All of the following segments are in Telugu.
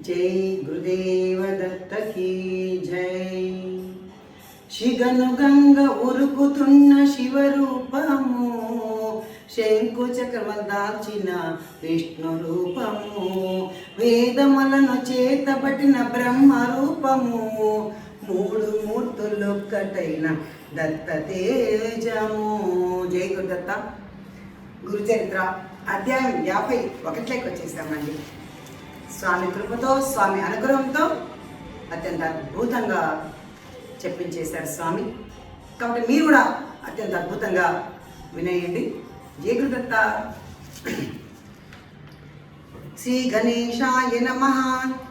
జై గురుదేవ దత్త కీ జై శిగను గంగ ఉరుకుతున్న శివరూపము శంకు చక్రవర్దాల్చిన విష్ణు రూపము వేదములను చేతబట్టిన బ్రహ్మ రూపము మూడు మూర్తులొక్కటైన దత్త తేజము జై గురుదత్త. గురుచరిత్ర అధ్యాయం యాభై ఒకటిలోకి వచ్చేసామండి స్వామి కృపతో స్వామి అనుగ్రహంతో అత్యంత అద్భుతంగా చెప్పించేశారు స్వామి. కాబట్టి మీరు కూడా అత్యంత అద్భుతంగా వినేయండి. జయగురుదత్త శ్రీ గణేశాయ నమ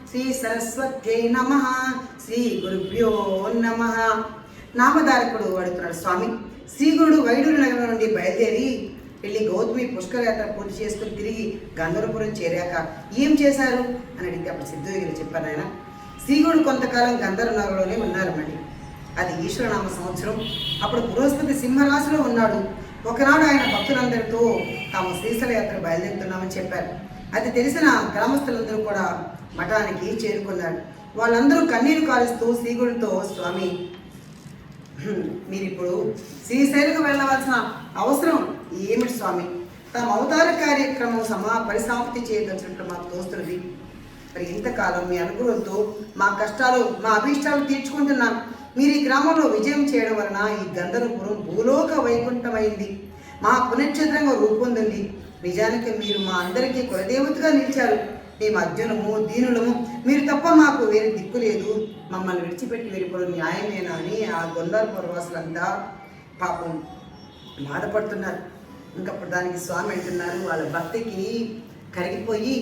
శ్రీ సరస్వత్యై నమ శ్రీ గురుభ్యో నమ. నామధారకుడు అడుగుతున్నాడు స్వామి. శ్రీ గురుడు వైడూరు నగరం నుండి బయలుదేరి వెళ్ళి గౌతమి పుష్కర యాత్ర పూర్తి చేసుకుని తిరిగి గంధర్వపురం చేరాక ఏం చేశారు? అని అడిగితే అప్పుడు సిద్ధయోగిలు చెప్పారు ఆయన శ్రీగుడు కొంతకాలం గంధర్వ నగరంలోనే ఉన్నారు మళ్ళీ. అది ఈశ్వరనామ సంవత్సరం. అప్పుడు బృహస్పతి సింహరాశిలో ఉన్నాడు. ఒకనాడు ఆయన భక్తులందరితో తాము శ్రీశైల యాత్ర బయలుదేరుతున్నామని చెప్పారు. అది తెలిసిన గ్రామస్తులందరూ కూడా మఠానికి చేరుకున్నారు. వాళ్ళందరూ కన్నీరు కాలుస్తూ శ్రీగుడితో స్వామి మీరు ఇప్పుడు శ్రీశైలకు వెళ్ళవలసిన అవసరం ఏమిటి స్వామి? తమ అవతార కార్యక్రమం సమా పరిసమాప్తి చేయదలిచినట్లు మాకు తోస్తున్నది మరి ఇంతకాలం మీ అనుగ్రహంతో మా కష్టాలు మా అభీష్టాలు తీర్చుకుంటున్నాం మీరు ఈ గ్రామంలో విజయం చేయడం వలన ఈ గంధర్వపురం భూలోక వైకుంఠమైంది. మా పునశ్చిత్రంగా రూపొందింది. నిజానికి మీరు మా అందరికీ కులదేవతగా నిలిచారు. మేము అర్జునము దీనులము మీరు తప్ప మాకు వేరే దిక్కు లేదు. మమ్మల్ని విడిచిపెట్టి వెళ్ళిపోవడం న్యాయమేనా అని ఆ గొందారపుర పురవాసులంతా పాపం బాధపడుతున్నారు. ఇంకా అప్పుడు దానికి స్వామి అంటున్నారు వాళ్ళ భక్తికి కరిగిపోయి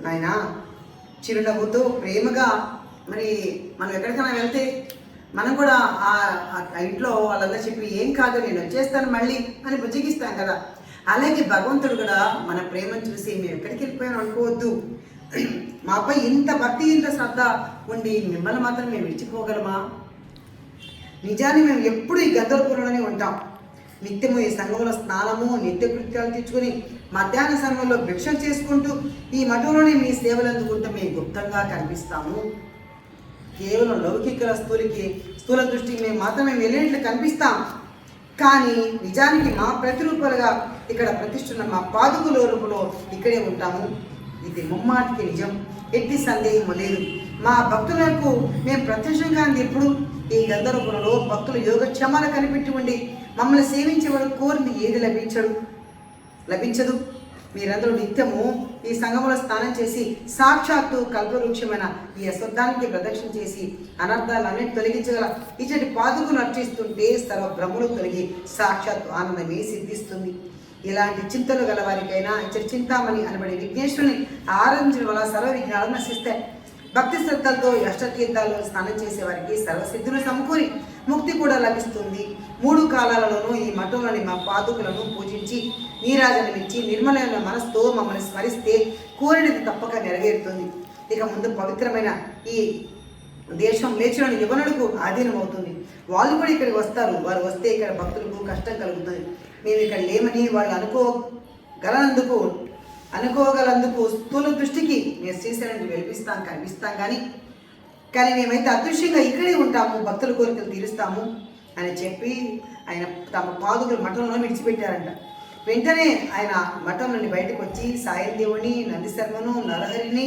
నాయన చిరునవ్వుతో ప్రేమగా మరి మనం ఎక్కడికైనా వెళ్తే మనం కూడా ఆ ఆ ఇంట్లో వాళ్ళందరూ చెప్పి ఏం కాదు నేను వచ్చేస్తాను మళ్ళీ అని బుజ్జగిస్తాం కదా. అలాగే భగవంతుడు కూడా మన ప్రేమను చూసి మేము ఎక్కడికి వెళ్ళిపోయాను అనుకోవద్దు. మాపై ఇంత భక్తి ఇంత శ్రద్ధ ఉండి మిమ్మల్ని మాత్రం మేము విడిచిపోగలమా? నిజాన్ని మేము ఎప్పుడు ఈ గంధర్వపురంలోనే ఉంటాం. నిత్యము ఈ సంఘంలో స్నానము నిత్య కృత్యాలు తెచ్చుకొని మధ్యాహ్న సమయంలో భిక్ష చేసుకుంటూ ఈ మఠంలోనే మీ సేవలు అందుకుంటూ మేము గుప్తంగా కనిపిస్తాము. కేవలం లౌకిక స్థూలికి స్థూల దృష్టికి మేము మాత్రమే వెళ్ళినట్లు కనిపిస్తాం. కానీ నిజానికి మా ప్రతిరూపాలుగా ఇక్కడ ప్రతిష్ఠున్న మా పాదుకుల రూపంలో ఇక్కడే ఉంటాము. ఇది ముమ్మాటికి నిజం. ఎట్టి సందేహము లేదు. మా భక్తులకు మేము ప్రత్యక్షంగా అంది ఎప్పుడు ఈ గంధర్వపురంలో భక్తులు యోగక్షేమాలు కనిపెట్టి ఉండి మమ్మల్ని సేవించేవాడు కోరింది ఏది లభించడు? లభించదు. మీరందరూ నిత్యము ఈ సంఘంలో స్నానం చేసి సాక్షాత్తు కల్పవృక్షమైన ఈ అశ్వత్థానికి ప్రదక్షిణ చేసి అనర్థాలన్నీ తొలగించగల ఇచ్చటి పాదుకు నర్చిస్తుంటే సర్వ భ్రమలు తొలగి సాక్షాత్తు ఆనందమే సిద్ధిస్తుంది. ఇలాంటి చింతలు గల వారికైనా ఇచ్చటి చింతామణి అనబడే విఘ్నేశ్వరుని ఆరాధించడం వల్ల సర్వ విఘ్నాలు నశిస్తాయి. భక్తి శ్రద్ధలతో ఈ అష్టతీర్థాల్లో స్నానం చేసే వారికి సర్వసిద్ధులు సమకూరి ముక్తి కూడా లభిస్తుంది. మూడు కాలాలలోనూ ఈ మఠంలోని మా పాదుకులను పూజించి నీరాజనమిచ్చి నిర్మలమైన మనస్తో మమ్మల్ని స్మరిస్తే కోరినది తప్పక నెరవేరుతుంది. ఇక ముందు పవిత్రమైన ఈ దేశం లేచిన యువనులకు ఆధీనమవుతుంది. వాళ్ళు కూడా ఇక్కడికి వస్తారు. వారు వస్తే ఇక్కడ భక్తులకు కష్టం కలుగుతుంది. మేము ఇక్కడ లేమని వాళ్ళు అనుకోగలనందుకు అనుకోగలందుకు స్థూల దృష్టికి మేము శ్రీశైలానికి వెలిపిస్తాం కనిపిస్తాం కానీ కానీ మేమైతే అదృశ్యంగా ఇక్కడే ఉంటాము భక్తుల కోరికలు తీరుస్తాము అని చెప్పి ఆయన తమ పాదుకులు మఠంలో విడిచిపెట్టారంట. వెంటనే ఆయన మఠం నుండి బయటకు వచ్చి సాయం దేవుని నందిశర్మను నరహరిని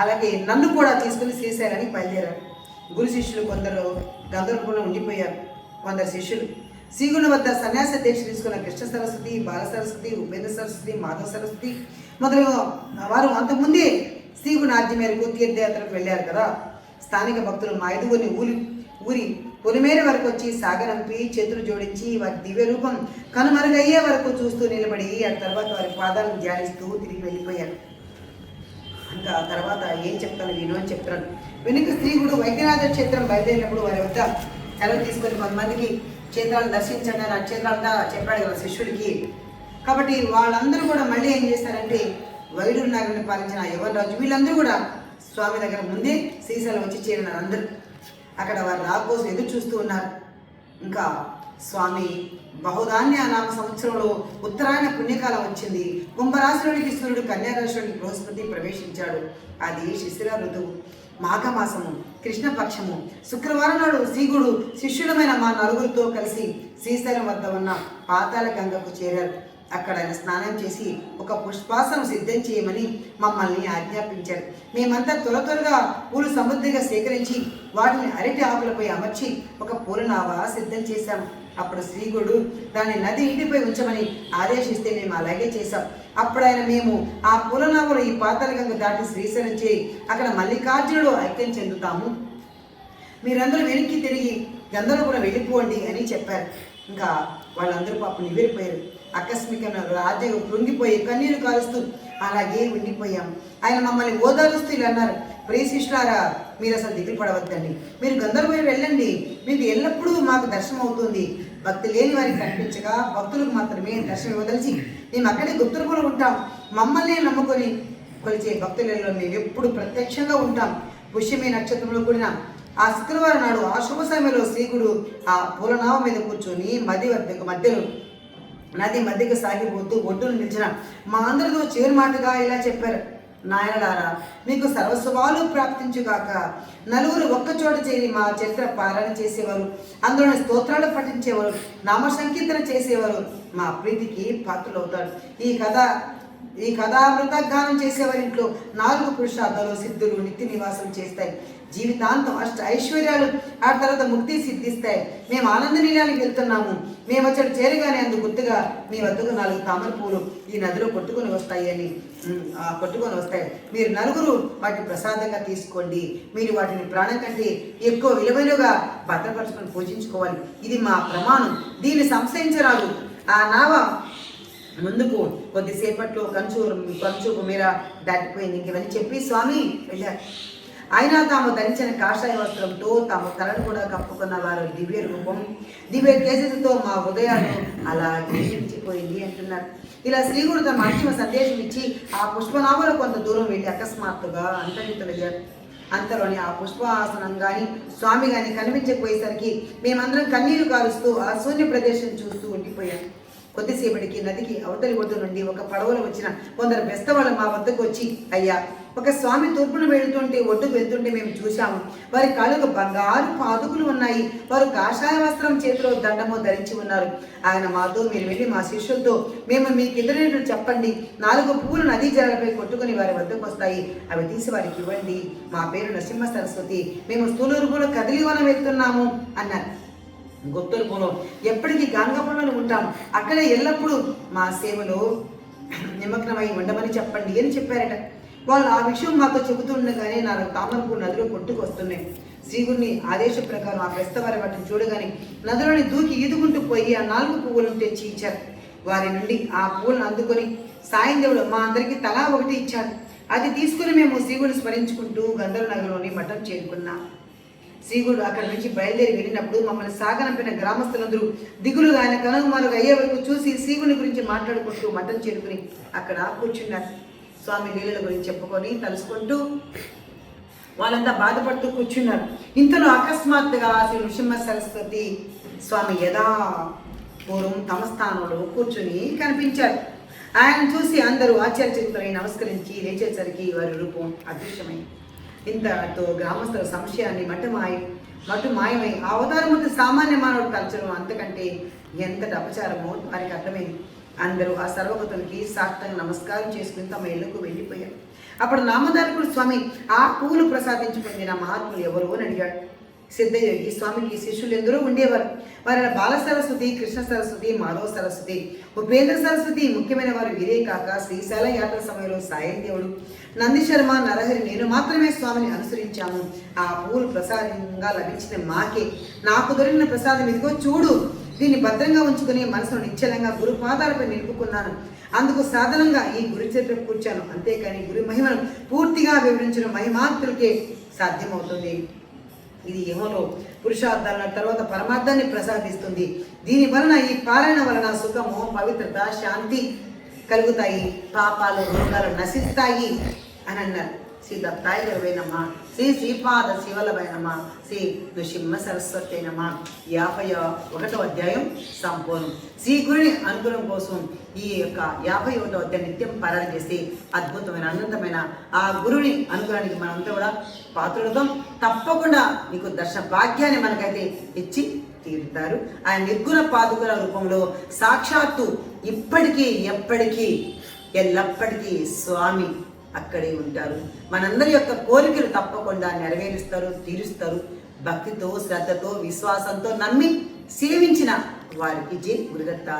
అలాగే నన్ను కూడా తీసుకుని శ్రీశైలానికి బయలుదేరారు. గురు శిష్యులు కొందరు గంధర్వపురం ఉండిపోయారు. కొందరు శిష్యులు శ్రీగుణ వద్ద సన్యాస దీక్ష తీసుకున్న కృష్ణ సరస్వతి బాల సరస్వతి ఉపేంద్ర సరస్వతి మాధవ సరస్వతి మొదలగు వారు అంతకుముందే శ్రీగుణ ఆజ్ఞ మేరకు తీర్థయాత్రకు వెళ్ళారు కదా. స్థానిక భక్తులు మా ఐదుగురిని ఊరి ఊరి పొలిమేర వరకు వచ్చి సాగరంపి చేతులు జోడించి వారి దివ్య రూపం కనుమరుగయ్యే వరకు చూస్తూ నిలబడి ఆ తర్వాత వారి పాదాలను ధ్యానిస్తూ తిరిగి వెళ్ళిపోయారు. ఇంకా ఆ తర్వాత ఏం చెప్తాను విను అని చెప్తాను వెనుక స్త్రీగుడు వైద్యనాథ క్షేత్రం బయలుదేరినప్పుడు వారి వద్ద సెలవు తీసుకొని కొంతమందికి క్షేత్రాలు దర్శించండి అని ఆ చెప్పాడు కదా శిష్యుడికి కాబట్టి వాళ్ళందరూ కూడా మళ్ళీ ఏం చేశారంటే వైడూరు నగరాన్ని పాలించిన యువరాజు వీళ్ళందరూ కూడా స్వామి దగ్గర ముందే శ్రీశైలం వచ్చి చేరినారు అందరూ. అక్కడ వారు రా కోసం ఎదురు చూస్తూ ఉన్నారు. ఇంకా స్వామి బహుధాన్య నామ సంవత్సరంలో ఉత్తరాయణ పుణ్యకాలం వచ్చింది. కుంభరాశిలోనికి సూర్యుడు కన్యారాశిలోనికి బృహస్పతి ప్రవేశించాడు. అది శిశిర ఋతువు మాఘమాసము కృష్ణపక్షము. శుక్రవారం నాడు శ్రీగుడు శిష్యుడమైన మా నలుగురితో కలిసి శ్రీశైలం వద్ద ఉన్న పాతాల గంగకు చేరారు. అక్కడ ఆయన స్నానం చేసి ఒక పుష్పాసనం సిద్ధం చేయమని మమ్మల్ని ఆజ్ఞాపించారు. మేమంతా త్వర త్వరగా పూలు సమృద్ధిగా సేకరించి వాటిని అరటి ఆకులపై అమర్చి ఒక పూలనావా సిద్ధం చేశాము అప్పుడు శ్రీగుడు దాన్ని నది ఇంటిపై ఉంచమని ఆదేశిస్తే మేము అలాగే చేశాం. అప్పుడు ఆయన మేము ఆ పూలనావలో ఈ పాతాళగంగ దాటి శ్రీశైలం చేయి అక్కడ మల్లికార్జునుడు ఐక్యం చెందుతాము. మీరందరూ వెనక్కి తిరిగి గంధర్వపురం వెళ్ళిపోండి అని చెప్పారు. ఇంకా వాళ్ళందరూ పాపం నివ్వెరిపోయారు. ఆకస్మికంగా రాజు కృంగిపోయి కన్నీరు కాలుస్తూ అలాగే ఉండిపోయాం. ఆయన మమ్మల్ని ఓదారుస్తూ ఇలా అన్నారు. ప్రియశిష్లారా మీరు అసలు దిగులు పడవద్దండి. మీరు గంధర్వపురం వెళ్ళండి. మీకు ఎల్లప్పుడూ మాకు దర్శనం అవుతుంది. భక్తి లేని వారికి కనిపించగా భక్తులకు మాత్రమే దర్శనం ఇవ్వదలిచి మేము అక్కడే గుప్తులు ఉంటాం. మమ్మల్ని నమ్ముకొని కొలిచే భక్తులలో మేము ఎప్పుడు ప్రత్యక్షంగా ఉంటాం. పుష్యమి నక్షత్రంలో కూడిన ఆ శుక్రవారం నాడు ఆ శుభ సమయంలో శ్రీకుడు ఆ పూలనావ మీద కూర్చొని మధ్య మధ్యలో నది మధ్యకి సాగిపోతూ ఒడ్డును నిలిచిన మా అందరితో చేరు మాటగా ఇలా చెప్పారు. నాయనలారా మీకు సర్వస్వాలు ప్రాప్తించుగాక నలుగురు ఒక్క చోట చేరి మా చరిత్ర పాలన చేసేవారు. అందులోని స్తోత్రాలు పఠించేవారు. నామ సంకీర్తన చేసేవారు. మా ప్రీతికి పాత్రలవుతాడు ఈ కథ ఈ కథామృత గానం చేసేవారి ఇంట్లో నాలుగు పురుషార్థాలు సిద్ధులు నిత్య నివాసం చేస్తాయి. జీవితాంతం అష్ట ఐశ్వర్యాలు ఆ తర్వాత ముక్తి సిద్ధిస్తాయి. మేము ఆనంద నీలానికి వెళ్తున్నాము. మేము వచ్చాడు చేరగానే అందుకు గుర్తుగా మీ వద్దకు నాలుగు తామర పూలు ఈ నదిలో కొట్టుకొని వస్తాయి అని కొట్టుకొని వస్తాయి. మీరు నలుగురు వాటిని ప్రసాదంగా తీసుకోండి. మీరు వాటిని ప్రాణం కంటే ఎక్కువ విలువలుగా భద్రపరచుకొని పూజించుకోవాలి. ఇది మా ప్రమాణం. దీన్ని సంశయించరాదు. ఆ నావ ముందుకు కొద్దిసేపట్లో కంచు కంచు మీర దాటిపోయింది ఇవన్నీ చెప్పి స్వామి వెళ్ళారు. అయినా తాము ధరించిన కాషాయ వస్త్రంతో తాము తలను కూడా కప్పుకున్న వారు దివ్య రూపం దివ్య తేజస్సుతో మా హృదయాలు అలా జీవించిపోయింది అంటున్నారు. ఇలా శ్రీగుడు తమ అంతిమ సందేశం ఇచ్చి ఆ పుష్పనామలు కొంత దూరం వెళ్ళి అకస్మాత్తుగా అంతరితులయ్యారు అంతలోని ఆ పుష్పాసనం కానీ స్వామి కానీ కనిపించకపోయేసరికి మేమందరం కన్నీరు కారుస్తూ ఆ శూన్య ప్రదేశం చూస్తూ ఉండిపోయాం. కొద్దిసేపటికి నదికి అవతలి ఒడ్డు నుండి ఒక పడవలో వచ్చిన కొందరు బెస్తవాళ్ళు మా వద్దకు వచ్చి అయ్యా ఒక స్వామి తూర్పున వెళుతుంటే ఒడ్డుకు వెళ్తుంటే మేము చూశాము. వారి కాళ్ళకు బంగారు పాదుకులు ఉన్నాయి. వారు కాషాయ వస్త్రం చేతిలో దండము ధరించి ఉన్నారు. ఆయన మాతో మీరు వెళ్ళి మా శిష్యులతో మేము మీకు ఎదురైనట్లు చెప్పండి. నాలుగు పువ్వులు నదీ జలాలపై కొట్టుకుని వారి వద్దకు వస్తాయి. అవి తీసి వారికి ఇవ్వండి. మా పేరు నరసింహ సరస్వతి. మేము స్థూలూరుపులో కదిలివనం వెళ్తున్నాము అన్నారు. గుత్తూరుపులో ఎప్పటికీ గాంగపురంలో ఉంటాం. అక్కడే ఎల్లప్పుడూ మా సేవలో నిమగ్నమై ఉండమని చెప్పండి అని చెప్పారట. వాళ్ళు ఆ విషయం మాతో చెబుతుండగానే నాలుగు తామరపు నదిలో కొట్టుకొస్తున్నాయి. శ్రీగురిని ఆదేశ ప్రకారం ఆ బెస్తవారి వాటిని చూడగానే నదిలోని దూకి ఈదుకుంటూ పోయి ఆ నాలుగు పువ్వులను తెచ్చి ఇచ్చారు. వారి నుండి ఆ పువ్వులను అందుకొని సాయం మా అందరికీ తలా ఒకటి ఇచ్చాడు. అది తీసుకుని మేము శ్రీగుడిని స్మరించుకుంటూ గంధర్వ నగరంలోని మఠం చేరుకున్నాం. శ్రీగుడు అక్కడి నుంచి బయలుదేరి వెళ్ళినప్పుడు మమ్మల్ని సాగనంపిన గ్రామస్తులందరూ దిగులుగా ఆయన కనుమరుగు అయ్యే వరకు చూసి శ్రీగుని గురించి మాట్లాడుకుంటూ మఠం చేరుకుని అక్కడ కూర్చున్నారు. స్వామి లీలల గురించి చెప్పుకొని తలుసుకుంటూ వాళ్ళంతా బాధపడుతూ కూర్చున్నారు. ఇంతలో అకస్మాత్తుగా శ్రీ నృసింహ సరస్వతి స్వామి యథా పూర్వం తమ స్థానంలో కూర్చుని కనిపించారు. ఆయన చూసి అందరూ ఆశ్చర్యచిత్తులై నమస్కరించి లేచేసరికి వారి రూపం అదృశ్యమైంది. ఇంతతో గ్రామస్తుల సంశయాన్ని మటుమాయ మటు మాయమై ఆ అవతారమూర్తి సామాన్య మానవుడు తలచడం అంతకంటే ఎంతటి అపచారమో వారికి అర్థమైంది. అందరూ ఆ సర్వగతులకి సాష్టంగా నమస్కారం చేసుకుని తమ ఇళ్ళకు వెళ్ళిపోయారు. అప్పుడు నామదారకుడు స్వామి ఆ పూలు ప్రసాదించి పొందిన మహాత్ములు ఎవరు అని అడిగాడు. సిద్ధయోగి స్వామికి శిష్యులు ఎందరో ఉండేవారు. వారి బాల సరస్వతి కృష్ణ సరస్వతి మాధవ సరస్వతి ఉపేంద్ర సరస్వతి ముఖ్యమైన వారు వీరే కాక శ్రీశైల యాత్ర సమయంలో సాయం దేవుడు. నంది శర్మ నరహరి నేను మాత్రమే స్వామిని అనుసరించాము ఆ పువ్వులు ప్రసాదంగా లభించిన మాకే. నాకు దొరికిన ప్రసాదం ఇదిగో చూడు. దీన్ని భద్రంగా ఉంచుకుని మనసును నిశ్చలంగా గురు పాదాలపై నిలుపుకున్నాను. అందుకు సాధనంగా ఈ గురు చరిత్ర కూర్చాను. అంతేకాని గురు మహిమను పూర్తిగా వివరించిన మహిమాంతులకే సాధ్యమవుతుంది. ఇది యమలో పురుషార్థాల తర్వాత పరమార్థాన్ని ప్రసాదిస్తుంది. దీని వలన ఈ పాలన వలన సుఖము పవిత్రత శాంతి కలుగుతాయి. పాపాలు రోగాలు నశిస్తాయి అని అన్నారు. శ్రీ దత్తాయ నమ శ్రీ శ్రీపాద శివలవై నమ శ్రీ నృసింహ సరస్వతి నమ. యాభై ఒకటో అధ్యాయం సంపూర్ణం. శ్రీ గురుని అనుగ్రహం కోసం ఈ యొక్క యాభై ఒకటో అధ్యాయం నిత్యం పారాయణ చేసి అద్భుతమైన అనంతమైన ఆ గురుని అనుగ్రహానికి మనంతా కూడా పాత్రుడుతాం తప్పకుండా నీకు దర్శన భాగ్యాన్ని మనకైతే ఇచ్చి తీరుతారు. ఆయన నిర్గుణ పాదుకల రూపంలో సాక్షాత్తు ఇప్పటికీ ఎప్పటికీ ఎల్లప్పటికీ స్వామి అక్కడే ఉంటారు. మనందరి యొక్క కోరికలు తప్పకుండా నెరవేరుస్తారు తీరుస్తారు. భక్తితో శ్రద్ధతో విశ్వాసంతో నమ్మి సేవించిన వారికి జై గురుదత్త.